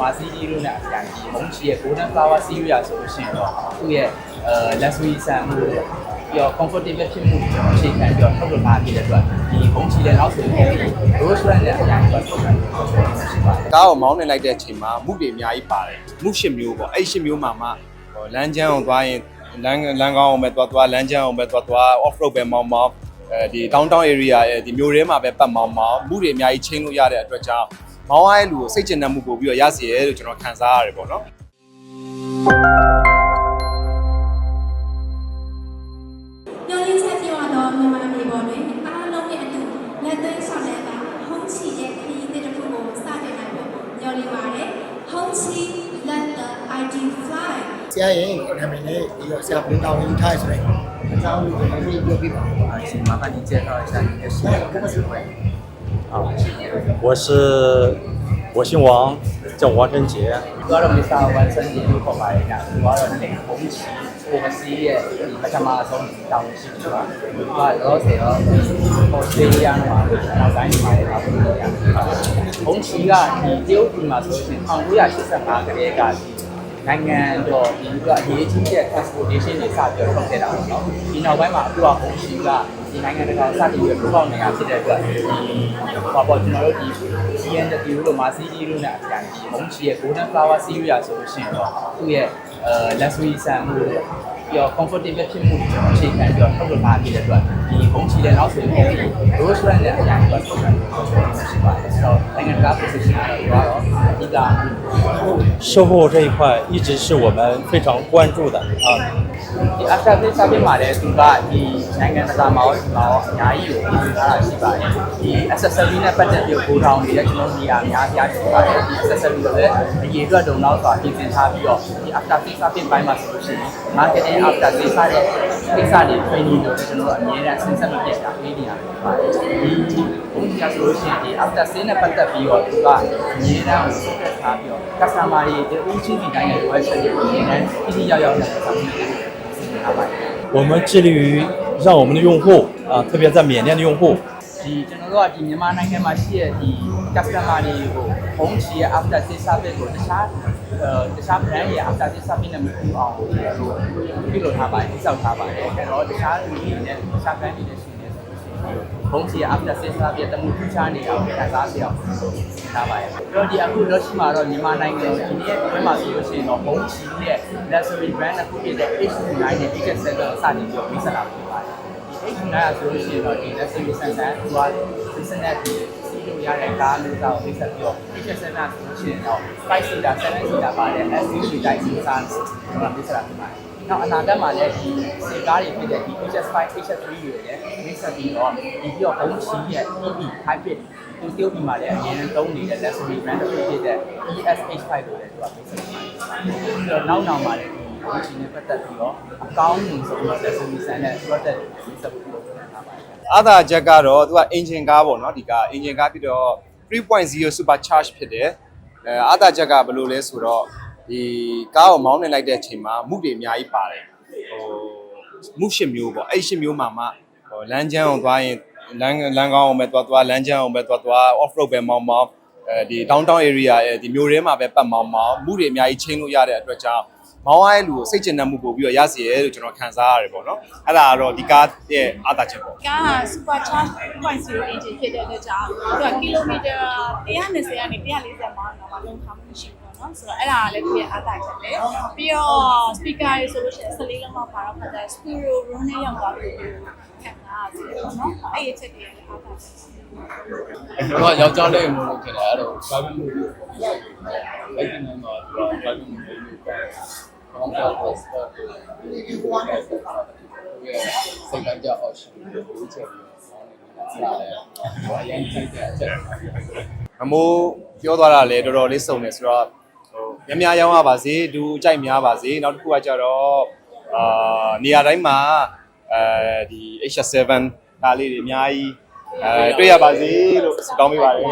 မာစီဂျီတို့နဲ့အပြန်ဒီမုံချီရဲ့ Golden Flower Series ရဆိုလို့ရှိရင်တော့သူ့ရဲ့အဲ luxury ဆန်မှုပြီးတော့ comfortable ဖြစ်မှုကိုအခြေခံပြီးတော့ထုတ်လုပ်ထားဖြစ်တဲ့အတွက်ဒီမုံချီလည်းနောက်ဆိုရင် Rose Brand နဲ့အပြန်ပြီးတော့ထုတ်လုပ်ထားရှိပါတယ်ကားကိုမောင်းနေလိုက်တဲ့အချိန်မှာမုတွေအများကြီးပါတယ်မုရှစ်မျိုးပေါ့အဲ့ရှစ်မျိုးမှာမှဟိုလမ်းကျန်းအောင်သွားရင်လမ်းလမ်းကောင်းအောင်ပဲသွားသွားလမ်းကျန်းအောင်ပဲသွားသွား off road ပဲမောင်းမောင်းအဲဒီ downtown area ရဲ့ဒီမျိုးထဲမှာပဲပတ်မောင်းမောင်းမုတွေအများကြီးချင်းလို့ရတဲ့အတွက်ကြောင့် မောင်းရတဲ့လူကိုစိတ်ကျဉ်တတ်မှုပို့ပြီးတော့ရစီရဲလို့ကျွန်တော်ခံစားရတယ်ပေါ့နော်ညော်လေးချက်ပြတော့မြန်မာအမည်ပေါ်တွင်အားလုံးရဲ့အတူလက်သွင်းဆောင်လက်ကဟုံးချီရဲ့ခရီးသည်တစ်ခုကိုစတင်နိုင်ဖို့ညော်လေးပါတယ်ဟုံးချီ let the id fly ဆရာရင်နာမည်နဲ့ပြီးတော့ဆရာဘုံတော်ဝင်ထားဆိုရင်အကြောင်းကိုလည်းပြောပြပါဦး။အရှင်မာကဒီကျဲထားတဲ့ဆရာကြီးရဲ့ဆရာကိုမဆွေးနွေး 啊，我是我姓王，叫王晨杰。 သူကတော့ Mr. ဝမ်ဆန်ဂျီလို့ခေါ်ပါတယ်ညာသူကတော့လေဘုံချီ oversea ရဲ့ဒီပထမဆုံးတောင်းရှိသူကသူကလောဆယ်ရော Australia မှာနောက်ပိုင်းမှာလည်းပါဘူးညာဘုံချီကဒီတရုတ်ပြည်မှာဆိုရင်1985ကတည်းကဒီနိုင်ငံတော်ဒီကအရေးကြီးတဲ့ transportation တွေစပြီးတော့ထုတ်ခဲ့တာပေါ့နော်ဒီနောက်ပိုင်းမှာအခုကဘုံချီကဒီ နိုင်ငံတကာစတင်ပြီးတော့ပေါက်နေတာဖြစ်တဲ့အတွက်ဒီဟောပေါ့ကျွန်တော်တို့ဒီ CNW လို့မာစီဂျီတို့နဲ့အပြန်ဒီဘုံချီရဲ့ Golden Flower Series ရဆိုလို့ရှိရင်တော့သူ့ရဲ့အဲ luxury ဆန်မှုပြီးတော့ comfortable ဖြစ်မှုကိုအခြေခံပြီးတော့ထုတ်လုပ်ထားဖြစ်တဲ့အတွက်ဒီဘုံချီလည်းနောက်ဆိုရင် Rose Brand နဲ့အပြန်ပြီးတော့ထုတ်လုပ်ထားရှိပါတယ်ဆိုတော့နိုင်ငံတကာ position ကတော့ဒီကတော့အဓိက 售后这一块一直是我们非常关注的啊。 ဒီ after pay service မှာလည်းသူကဒီနိုင်ငံတကာမှာရောဒီမှာရောအများကြီးကိုပြင်ဆင်ထားတာရှိပါတယ်ဒီ accessory နဲ့ပတ်သက်ပြီးကိုထောင်နေတဲ့ကျွန်တော်နေရာအများကြီးရှိပါတယ်ဒီ accessory တွေလည်းအရေးအတွက်တုံတော့ဆိုတာပြင်ဆင်ထားပြီးတော့ဒီ after pay service ဘိုင်းမှာဆိုလို့ရှိရင် marketing after pay service ကိစ္စတွေ training တွေကျွန်တော်တို့အများအားဆင်းဆက်မပြတ်တာပေးနေရပါတယ်ဒီဘုန်းကြီးကဆိုလို့ရှိရင်ဒီ after sale နဲ့ပတ်သက်ပြီးတော့သူကအများအားကိုဆက်ထားပြီးတော့ customer တွေဒီဦးချင်းဒီတိုင်းရဲ့ website တွေကိုအများအားပြည့်ရောက်ရောက်နဲ့ဆောင်ရွက်နေတယ် ထားပါတယ် 我们致力于让我们的用户啊，特别在缅甸的用户 ဒီကျွန်တော်တို့ကဒီမြန်မာနိုင်ငံမှာရှိတဲ့ဒီ customer တွေကိုဘုံချီရဲ့ after sales service ကိုတခြားအဲတခြား brand ရဲ့ after sales service နဲ့မတူအောင်လို့ပြုလုပ်ထားပါတယ်စောက်ထားပါတယ်အဲတော့တခြားလူတွေနဲ့တခြား brand တွေနဲ့ရှိ နေဆိုလို့ရှိရင်ဘုံချီရဲ့ after sales service တမှုထူးခြားနေတာကိုခံစားရအောင်ထားပါတယ်ပြီးတော့ဒီအခုလောရှိမှာတော့မြန်မာနိုင်ငံဒီနေ့ဘယ်မှာဆိုလို့ရှိရင်တော့ဘုံချီရဲ့ luxury brand တစ်ခုဖြစ်တဲ့ H9 နဲ့ H7 ကိုစတင်ပြီးတော့မိတ်ဆက်လာဖြစ်ပါတယ်ဒီ H9 ကဆိုလို့ရှိရင်တော့ဒီ luxury ဆန်ဆန်သူက business ဒီစီးလို့ရတဲ့ကားမျိုးသားကိုမိတ်ဆက်ပြီးတော့ H7 ကဆိုလို့ရှိရင်တော့ 5 seater 7 seater ပါတဲ့ SUV တိုင်းစီးစားကျွန်တော်မိတ်ဆက်လာဖြစ်ပါတယ်။ နောက်အနာဂတ်မှာလည်းဒီစေကားတွေဖြစ်တဲ့ဒီ HS5 HS3 တွေလည်းမိတ်ဆက်ပြီးတော့ဒီပြီးတော့ဘုံချီရဲ့ EV hybrid သူ tiêu ပြီးမှလည်းအရင်တုံးနေတဲ့ luxury brand တစ်ခုဖြစ်တဲ့ ES85 ကိုလည်းသူကမိတ်ဆက်ပါတယ်။ပြီးတော့နောက်နောက်မှာလည်းဒီဘုံချီနဲ့ပတ်သက်ပြီးတော့အကောင်းဆုံးဆုံးတော့ luxury ဆန်တဲ့ product တွေမိတ်ဆက်ဖို့လုပ်ထားပါတယ်။အာသာချက်ကတော့သူက engine ကားပေါ့နော်ဒီကား engine ကားပြီးတော့3.0 super charge ဖြစ်တယ်အဲအာသာချက်ကဘယ်လိုလဲဆိုတော့ ဒီကားကိုမောင်းနေလိုက်တဲ့အချိန်မှာမုတွေအများကြီးပါတယ်ဟိုမုရှစ်မျိုးပေါ့အဲ့ရှစ်မျိုးမှာမှဟိုလမ်းကျန်းအောင်သွားရင်လမ်းလမ်းကောင်းအောင်ပဲသွားသွားလမ်းကျန်းအောင်ပဲသွားသွား off road ပဲမောင်းမောင်းအဲဒီ downtown area ရဲ့ဒီမျိုးထဲမှာပဲပတ်မောင်းမောင်းမုတွေအများကြီးချင်းလို့ရတဲ့အတွက်ကြောင့်မောင်းရတဲ့လူကိုစိတ်ကျဉ်တဲ့မှုပို့ပြီးတော့ရစီရဲလို့ကျွန်တော်ခံစားရတယ်ပေါ့နော်အဲ့ဒါကတော့ဒီကားရဲ့အာသာချက်ပေါ့ကားက super charge 2.0 engine ဖြစ်တဲ့အတွက်ကြောင့်သူကကီလိုမီတာ120ကနေ140မိုင်တော့လုံးထားမှုရှိဘူးပေါ့ နော်ဆိုတော့အဲ့ဒါကလည်းသူရဲ့အားသာချက်ပဲပြီးတော့ speaker တွေဆိုလို့ရှိရင်14လုံးလောက်ပါတော့ခါကျ stereo room နဲ့ရောက်သွားပြီခံစားရတယ်ပေါ့နော်အဲ့ဒီအချက်တွေလည်းအားသာချက်ကျွန်တော်ကယောက်ျားလေးမျိုးလို့ထင်တယ်အဲ့တော့ private မျိုးလို့အဲ့ဒီမှာတော့ private မျိုးလို့ပြောတယ်။ဘာမှမဟုတ်ဘူး။ဒီဘောနဲ့ဆက်တာ။ဒီစိတ်ကကြအောင်ရှိတယ်ဒီချက်ပြီးဆောင်းနေတာ။ဘာလဲ။ဘာရင်ကြိုက်တဲ့အချက်။မမိုးပြောသွားတာလည်းတော်တော်လေးစုံတယ်ဆိုတော့ဟို များများရောင်းရပါစေဒူကြိုက်များပါစေနောက်တစ်ခုကကြတော့အာနေရာတိုင်းမှာအဲဒီ H7 ကားလေးတွေအများကြီးအဲတွေ့ရပါစေလို့ဆုတောင်းပေးပါတယ်